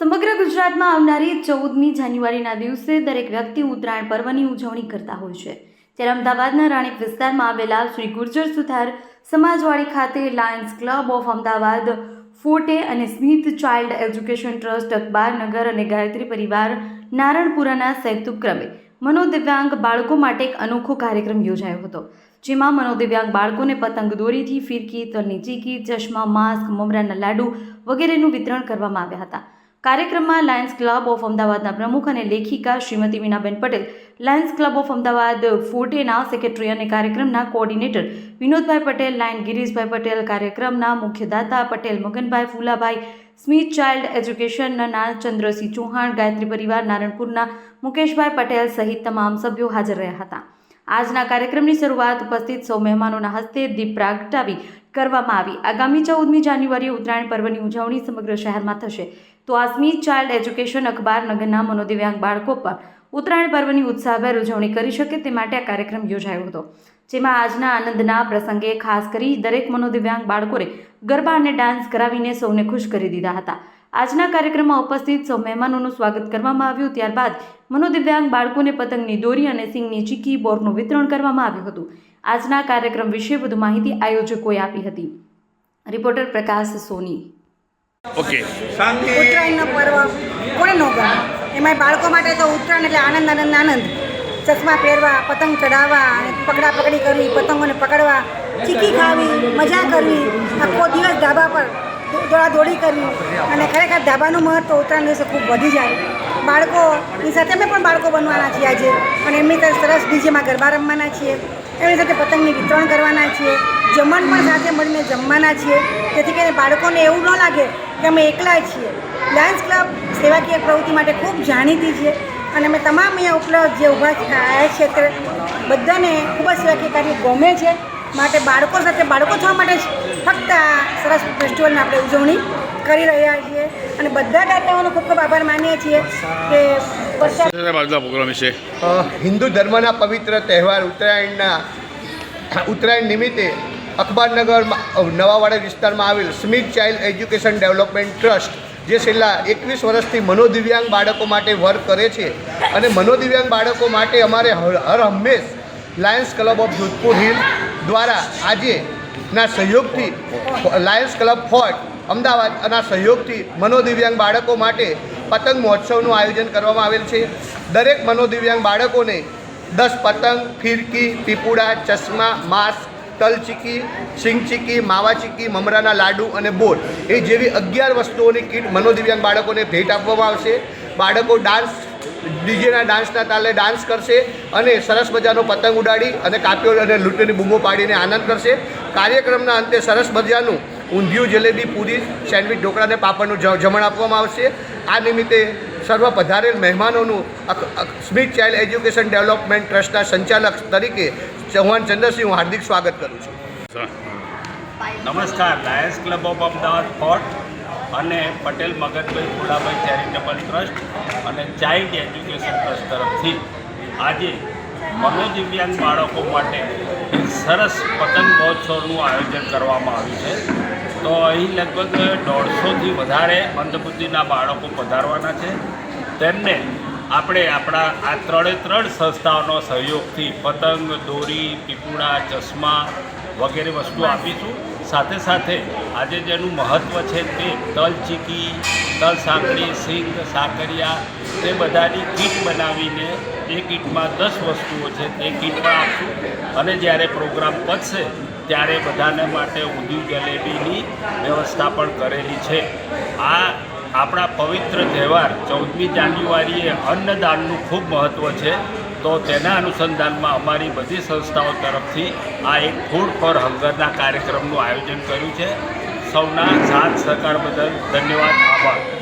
સમગ્ર ગુજરાતમાં આવનારી ચૌદમી જાન્યુઆરીના દિવસે દરેક વ્યક્તિ ઉત્તરાયણ પર્વની ઉજવણી કરતા હોય છે. ત્યારે અમદાવાદના રાણીપ વિસ્તારમાં આવેલા શ્રી ગુર્જર સુથાર સમાજવાડી ખાતે Lions Club of Ahmedabad, Forte અને Smith child education trust Akhbarnagar અને ગાયત્રી પરિવાર નારણપુરાના સંયુક્ત ઉપક્રમે મનોદિવ્યાંગ બાળકો માટે એક અનોખો કાર્યક્રમ યોજાયો હતો. જેમાં મનોદિવ્યાંગ બાળકોને પતંગ દોરીથી ફિરકી તરની ચીકી, ચશ્મા, માસ્ક, મમરાના લાડુ વગેરેનું વિતરણ કરવામાં આવ્યા હતા. કાર્યક્રમમાં લાયન્સ ક્લબ ઓફ અમદાવાદના પ્રમુખ અને લેખિકા Shrimati Minaben Patel, Lions Club of Ahmedabad ફોર્ટેના secretary અને કાર્યક્રમના કોઓર્ડિનેટર વિનોદભાઈ પટેલ, લાયન ગિરીશભાઈ પટેલ, કાર્યક્રમના મુખ્યદાતા પટેલ, મગનભાઈ ફૂલાભાઈ સ્મિથ ચાઇલ્ડ એજ્યુકેશનના ચંદ્રસિંહ ચૌહાણ, ગાયત્રી પરિવાર, નારણપુરના મુકેશભાઈ પટેલ સહિત તમામ સભ્યો હાજર રહ્યા હતા. આજના કાર્યક્રમની શરૂઆત ઉપસ્થિત સૌ મહેમાનોના હસ્તે દીપ પ્રાગટાવી કરવામાં આવી. આગામી ચૌદમી જાન્યુઆરીએ ઉત્તરાયણ પર્વની ઉજવણી સમગ્ર શહેરમાં થશે. તો આ સ્મિથ ચાઇલ્ડ એજ્યુકેશન અખબાર નગરના મનોદિવ્યાંગ બાળકો પણ ઉત્તરાયણ પર્વની ઉત્સાહભેર ઉજવણી કરી શકે તે માટે આ કાર્યક્રમ યોજાયો હતો. જેમાં આજના આનંદના પ્રસંગે ખાસ કરી દરેક મનોદિવ્યાંગ બાળકોને ગરબા અને ડાન્સ કરાવીને સૌને ખુશ કરી દીધા હતા. આજના કાર્યક્રમમાં ઉપસ્થિત સૌ મહેમાનોનું સ્વાગત કરવામાં આવ્યું. ત્યારબાદ મનોદિવ્યાંગ બાળકોને પતંગની દોરી અને સિંગની ચીકી બોરનું વિતરણ કરવામાં આવ્યું હતું. આજના કાર્યક્રમ વિશે વધુ માહિતી આયોજકોએ આપી હતી. રિપોર્ટર પ્રકાશ સોની. ઓકે. ઉત્તરાયણનો પર્વ કોઈ ન ગમે? એમાંય બાળકો માટે તો ઉત્તરાયણ એટલે આનંદ આનંદ આનંદ. ચશ્મા પહેરવા પતંગ ચડાવવા અને પકડા પકડી કરવી પતંગોને પકડવા ચીકી ખાવી મજા કરવી. આખો દિવસ ધાબા પર દોડા દોડી કરવી અને ખરેખર ધાબાનું મહત્ત્વ ઉત્તરાયણ દિવસે ખૂબ વધી જાય. બાળકોની સાથે અમે પણ બાળકો બનવાના છીએ આજે. અને એમની સાથે સરસ ડીજેમાં ગરબા રમવાના છીએ. એમની સાથે પતંગની વિતરણ કરવાના છીએ. જમણ પણ સાથે મળીને જમવાના છીએ. જેથી કરીને બાળકોને એવું ન લાગે કે અમે એકલા છીએ. લાયન્સ ક્લબ સેવાકીય પ્રવૃત્તિ માટે ખૂબ જાણીતી છે. અને અમે તમામ અહીંયા ઉપલબ્ધ જે ઊભા આવ્યા છે તે બધાને ખૂબ જ સેવાકીય કાર્ય ગમે છે. માટે બાળકો સાથે બાળકો થવા માટે જ ફક્ત આ સરસ ફેસ્ટિવલની આપણે ઉજવણી કરી રહ્યા છીએ. અને બધા દાતાઓનો ખૂબ ખૂબ આભાર માનીએ છીએ કે પ્રોગ્રામ હિન્દુ ધર્મના પવિત્ર તહેવાર ઉત્તરાયણના ઉત્તરાયણ નિમિત્તે અખબારનગરમાં નવાવાડા વિસ્તારમાં આવેલ Smith child education development trust જે છેલ્લા એકવીસ વર્ષથી મનોદિવ્યાંગ બાળકો માટે વર્ક કરે છે અને મનોદિવ્યાંગ બાળકો માટે અમારે હર હર હંમેશ Lions Club of Jodhpur hill દ્વારા આજે ના સહયોગથી લાયન્સ ક્લબ ફોર્ટ અમદાવાદના સહયોગથી મનોદિવ્યાંગ બાળકો માટે પતંગ મહોત્સવનું આયોજન કરવામાં આવેલ છે. દરેક મનોદિવ્યાંગ બાળકોને દસ પતંગ, ફિરકી, પીપુડા, ચશ્મા, માસ્ક, તલચીકી સિંગચીકી સિંગ ચીકી માવા મમરાના લાડુ અને બોટ એ જેવી અગિયાર વસ્તુઓની કીટ મનોદિવ્યાંગ બાળકોને ભેટ આપવામાં આવશે. બાળકો ડાન્સ ડીજેના ડાન્સના તાલે ડાન્સ કરશે અને સરસ મજાનો પતંગ ઉડાડી અને કાપ્યો અને લૂંટની બૂમો પાડીને આનંદ કરશે. કાર્યક્રમના અંતે સરસ મજાનું ઊંધિયું જલેબી, પૂરી, સેન્ડવિચ, ઢોકળા પાપડનું જમણ આપવામાં આવશે. આ નિમિત્તે સર્વ પધારેલ મહેમાનોનું સ્મિથ ચાઇલ્ડ એજ્યુકેશન ડેવલપમેન્ટ ટ્રસ્ટના સંચાલક તરીકે ચૌહાણ ચંદ્રસિંહ હું હાર્દિક સ્વાગત કરું છું. નમસ્કાર, Lions Club of Ahmedabad, Forte અને પટેલ મગનભાઈ ભોળાભાઈ ચેરિટેબલ ટ્રસ્ટ અને ચાઇલ્ડ એજ્યુકેશન ટ્રસ્ટ તરફથી આજે મનોદિવ્યાંગ બાળકો માટે એક સરસ પતંગ મહોત્સવનું આયોજન કરવામાં આવ્યું છે. તો અહીં લગભગ દોઢસોથી વધારે મંદબુદ્ધિના બાળકો પધારવાના છે. તેમને આપણે આપણા આ ત્રણે ત્રણ સંસ્થાઓનો સહયોગથી પતંગ, દોરી, પીપુડા, ચશ્મા વગેરે વસ્તુ આપીશું. સાથે સાથે આજે જેનું મહત્ત્વ છે તે તલ ચીકી, તલ સાંકળી, સિંગ, સાકરિયા તે બધાની કીટ બનાવીને એ કીટમાં દસ વસ્તુઓ છે તે કીટમાં આપશું. અને જ્યારે પ્રોગ્રામ પતશે, ત્યારે બધાને માટે ઊંધિયું જલેબીની વ્યવસ્થા પણ કરેલી છે. આ આપણા પવિત્ર તહેવાર ચૌદમી જાન્યુઆરીએ અન્નદાનનું ખૂબ મહત્ત્વ છે. તો તેના અનુસંધાનમાં અમારી બધી સંસ્થાઓ તરફથી આ એક ફૂડ ફોર હંગરના કાર્યક્રમનું આયોજન કર્યું છે. સૌના સાથ સહકાર બદલ ધન્યવાદ, આભાર.